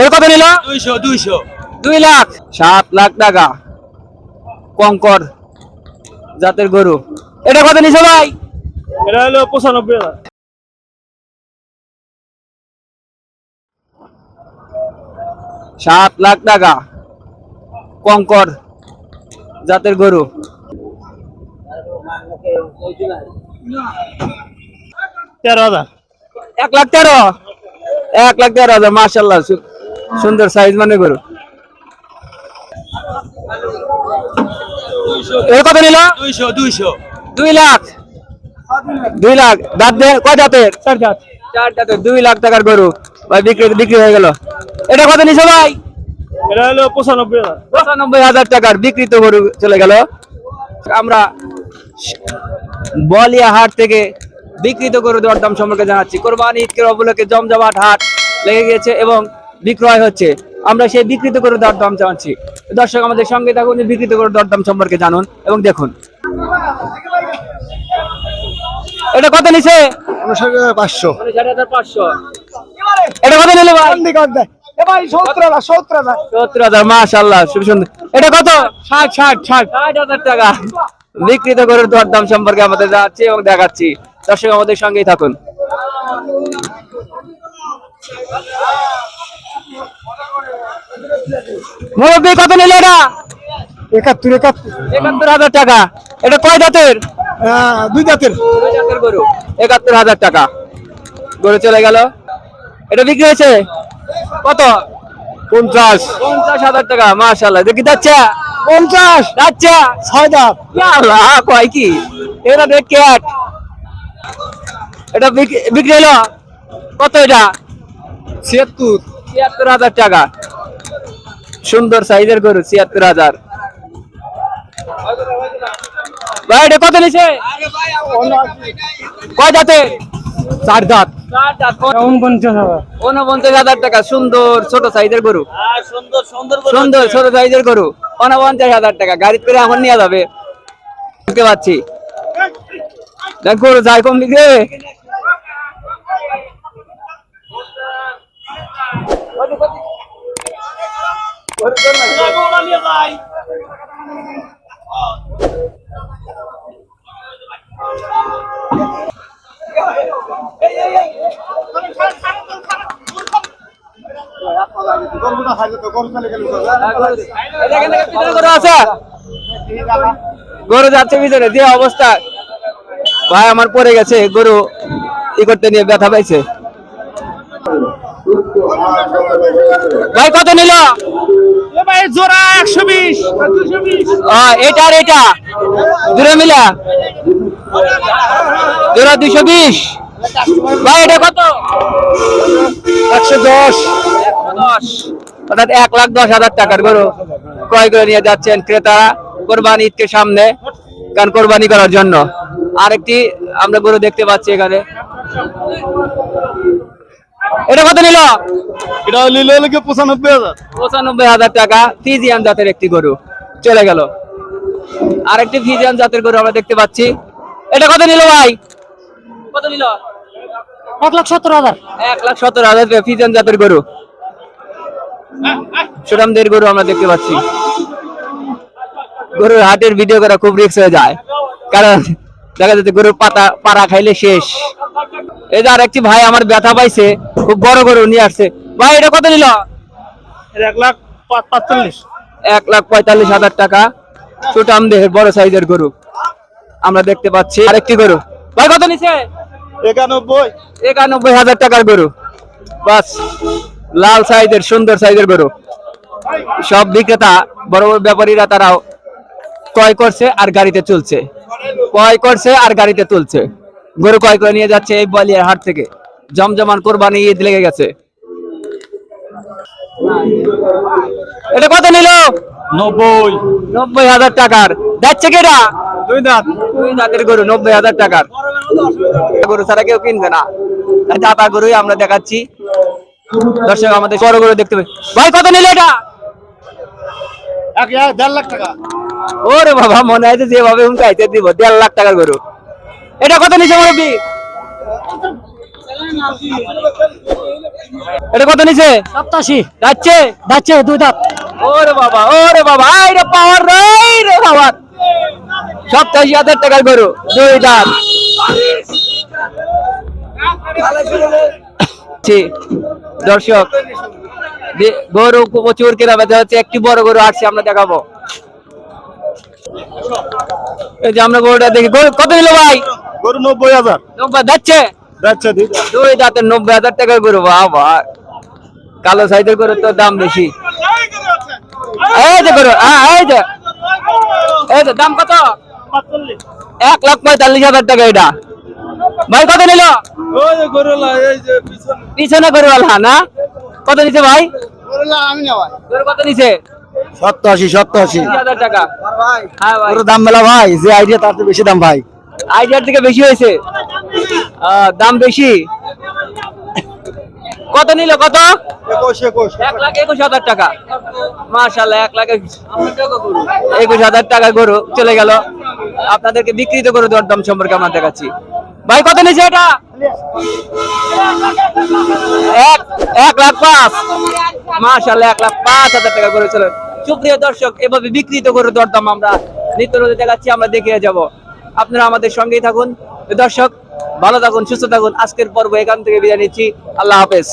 এর কত নিল? দুইশো দুইশো। দুই লাখ। সাত লাখ টাকা। কঙ্কর জাতের গরু। এটা কত নিছে ভাই? এটা হলো পঁচানব্বই সাত লাখ টাকা। কঙ্কর জাতের গরু। তেরো হাজার। এক লাখ তেরো? এক লাখ তেরো হাজার মার্শাল্লাহ সুন্দর সাইজ মানে গরু। এর কত নিল? দুইশো দুইশো। দুই লাখ। দুই লাখ। দাঁত দে কয় দাঁতের? চার হাজার চার দাঁতের। দুই লাখ টাকার গরু। ভাই বিক্রি বিক্রি হয়ে গেল। এটা কত নিছে ভাই? এটা হলো পঁচানব্বই পঁচানব্বই হাজার টাকার বিক্রিত গরু চলে গেল। আমরা বলিয়া হাট থেকে বিক্রিত গরু দরদাম সম্পর্কে জানাচ্ছি। কোরবানি ঈদকের অবলকে জমজমাট হাট লেগে গেছে এবং বিক্রয় হচ্ছে। আমরা সেই বিক্রিত গরু দরদাম জানাচ্ছি দর্শক আমাদের সঙ্গে থাকুন বিক্রিত গরু দরদাম সম্পর্কে জানুন এবং দেখুন। এটা কত নিছে? পাঁচশো। এটা কত নিলে এটা কত? ষাট ষাট ষাট। ষাট হাজার টাকা। দরদাম সম্পর্কে আমাদের যাচ্ছি এবং দেখাচ্ছি। দর্শক আমাদের সঙ্গেই থাকুন। মুরব্বী কত নিল এটা? একাত্তর একাত্তর। একাত্তর হাজার টাকা। এটা কয় আহ, দুই জাতের। দুই জাতের গরু। একাত্তর হাজার টাকা। গরু চলে গেল। এটা বিক্রি হয়েছে? কত? পঞ্চাশ। পঞ্চাশ হাজার টাকা মাশাল্লাহ দেখি যাচ্ছে? পঞ্চাশ। যাচ্ছে? ছয় দাঁত। আল্লাহ কয় কি? এটা দেখ ক্যাট এটা বিক- বিক্রি হলো? কত এটা? ছিয়াত্তর। ছিয়াত্তর হাজার টাকা। সুন্দর সাইজের গরু ছিয়াত্তর হাজার। ভাই এটা কত নিছে? কয় দাঁতে চার দাঁত উনপঞ্চাশ হাজার। টাকা সুন্দর ছোট সাইজের গরু। সুন্দর সুন্দর সুন্দর ছোট সাইজের গরু উনপঞ্চাশ হাজার টাকা। গাড়ি করে এখন নিয়ে যাবে। বুঝতে পারছি। দেখ গরু যায় কম দিকে গরু যাচ্ছে পিছনে যে অবস্থা। ভাই, আমার পড়ে গেছে, গরু ই করতে নিয়ে ব্যথা পাইছে। ভাই, কত নিল? ভাই জোড়া একশো বিশ। এটা আর এটা। দূরে মিলা। জোড়া দুশো বিশ। ভাই এটা কত? একশো দশ। অর্থাৎ এক লাখ দশ হাজার টাকার গরু ক্রয় করে নিয়ে যাচ্ছেন ক্রেতারা কোরবানি ঈদকে সামনে কারণ কোরবানি করার জন্য। আরেকটি আমরা গরু দেখতে পাচ্ছি এখানে। এটা কত নিল? এটা নিলে হলে পঁচানব্বই হাজার। পঁচানব্বই হাজার টাকা ফিজিয়ান জাতের একটি গরু। চলে গেল। আরেকটি ফিজিয়ান জাতের গরু আমরা দেখতে পাচ্ছি। এটা কত নিল ভাই? কত নিল? এক লাখ সত্তর হাজার। এক লাখ সত্তর হাজার ফিজিয়ান জাতের গরু। সুরামদের গরু আমরা দেখতে পাচ্ছি। গরুর হাটের ভিডিও করা খুব রিস্ক হয়ে যায়। কারণ দেখা যাচ্ছে গরুর পাতা পাড়া খাইলে শেষ। এই যে আরেকটি ভাই আমার ব্যথা পাইছে। খুব বড় গরু নিয়ে আসছে। ভাই এটা কত নিল? এক লাখ পাঁচচল্লিশ। এক লাখ পঁয়তাল্লিশ হাজার টাকা। সুটাম দেহের বড় সাইজের গরু। আমরা দেখতে পাচ্ছি আরেকটি গরু। ভাই কত নিছে? একানব্বই। একানব্বই হাজার টাকার গরু। বাস লাল সাইজের সুন্দর সাইজের গরু। সব বিক্রেতা বড় বড় ব্যাপারীরা তারাও ক্রয় করছে আর গাড়িতে চলছে ক্রয় করছে আর গাড়িতে তুলছে। গরু ক্রয় করে নিয়ে যাচ্ছে এই বলিয়ার হাট থেকে। জমজমান কোরবানি ঈদ লেগে গেছে। এটা কত নিল? নব্বই। নব্বই হাজার টাকার। যাচ্ছে কেটা দুই দাঁত। দুই দাঁতের গরু নব্বই হাজার টাকার। গরু ছাড়া কেউ কিনবে না। দাতা গরুই আমরা দেখাচ্ছি। দর্শক আমাদের বড় গরু দেখতে পাই। ভাই কত নিলে এটা? দেড় লাখ টাকা। ওরে বাবা মনে হয় যে যেভাবে হুমকাইতে দিব দেড় লাখ টাকার গরু। এটা কত নিছে মুরব্বী? এটা কত নিছে? সপ্তাশি যাচ্ছে? যাচ্ছে দুই দাঁত। ওরে বাবা ওরে বাবা আই রে পাওয়ার রে রে পাওয়ার সপ্তাশি হাজার টাকার গরু দুই দাঁত। দর্শক গরু প্রচুর কেনা বেচা হচ্ছে একটি বড় গরু আসছে আমরা দেখাবো। এই যে আমরা গরুটা দেখি গরু কত নিল ভাই? গরু নব্বই হাজার। নব্বই যাচ্ছে? দুই দাঁত। নব্বই হাজার টাকার গরু বাবা। কালো সাইজের গরুর তো দাম বেশি। এই যে গরু এই যে। এই যে দাম কত? এক লাখ পঁয়তাল্লিশ হাজার টাকা এটা। ভাই কত নিল? ওই যে গরুলা, এই যে পিছনে। পিছনে গরুওয়ালা না? কত নিছে ভাই? কত নিছে? সপ্তাশি সপ্তাশি হাজার টাকা। হ্যাঁ ভাই। দাম মেলা ভাই যে আইডিয়া তার বেশি দাম ভাই। আইডিয়ার থেকে বেশি হয়েছে? দাম বেশি? কত নিল কত? একুশ একুশ। এক লাখ একুশ হাজার টাকা। মাশাল্লাহ এক লাখ একুশ একুশ হাজার টাকা গরু চলে গেল। আপনাদেরকে বিক্রিত গরু দরদাম সম্পর্কে আমরা দেখাচ্ছি ভাই কত নিয়েছে এটা? এক লাখ পাঁচ। এক লাখ পাঁচ হাজার টাকা গরু চলে। সুপ্রিয় দর্শক এভাবে বিক্রিত গরু দরদাম আমরা নিত্য দেখাচ্ছি আমরা দেখিয়ে যাব। আপনারা আমাদের সঙ্গেই থাকুন। দর্শক ভালো থাকুন সুস্থ থাকুন। আজকের পর্ব এখান থেকে বিদায় নিচ্ছি। আল্লাহ হাফেজ।